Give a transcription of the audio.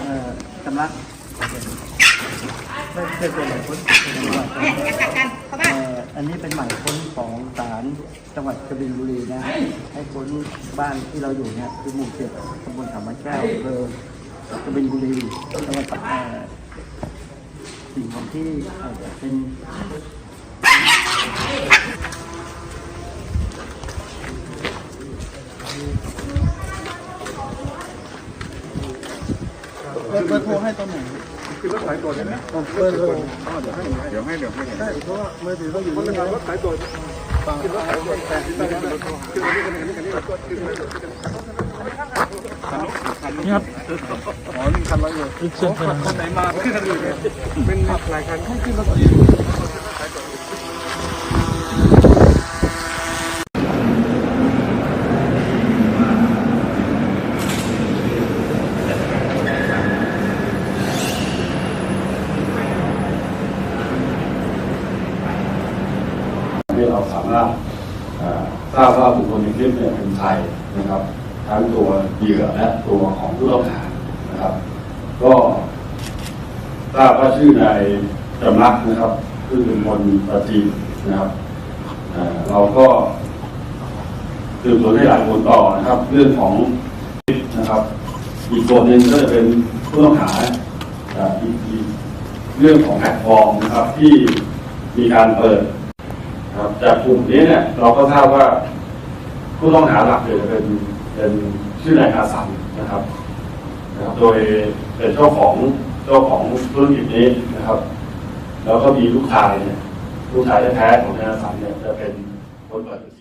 เออสำลักไม่เคยเป็นหมายค้นเนี่ยอย่ากัดกันเข้าบ้านอันนี้เป็นหมายค้นของศาลจังหวัดกบินบุรีนะ ให้ค้นบ้านที่เราอยู่เนี่ยคือหมู่เจ็ดตำบลสามะแก้วอำเภอกบินบุรีจังหวัดเอ่อสิ่งของที่เป็น เบอร์เบอร์โทรให้ตอนไหนคือรถสายตรวจใช่ไหมผมเบอร์โทรอ๋อเดี๋ยวให้เดี๋ยวให้เดี๋ยวให้ใช่เพราะว่ามือถือเขาอยู่มันนี่เป็นนะรถสายตรวจฟังคือรถสายตรวจแต่ที่ตั้งรถคือรถคันนี้คันนี้คันนี้รถคือคันนี้นี่ครับอ๋อนี่คันร้อยเลยคันไหนมาคือคันอื่นเป็นหลายคันให้ขึ้นรถ ที่เราสามารถทราบว่าบุคคลในคลิปเนี่ยเป็นใครนะครับ ทั้งตัวเหยื่อและตัวของผู้ต้องหานะครับ ก็ทราบว่าชื่อนายจำรักนะครับซึ่งเป็นคนประจีนนะครับเอ่อเราก็สืบสวนให้หลายคนต่อนะครับ เรื่องของคลิปนะครับ อีกคนหนึ่งก็จะเป็นผู้ต้องหาเอ่ออีกอีกเรื่องของแพลตฟอร์มนะครับที่มีการเปิด ครับ จากกลุ่มนี้เนี่ย เราก็ทราบว่าผู้ต้องหาหลักเนี่ยจะเป็นเป็นชื่อนายอาสันนะครับนะครับ โดยเป็นเจ้าของเจ้าของธุรกิจนี้นะครับ แล้วก็มีลูกชายเนี่ยลูกชายแท้ๆของนายอาสันเนี่ยจะเป็นคนเปิดบัญชี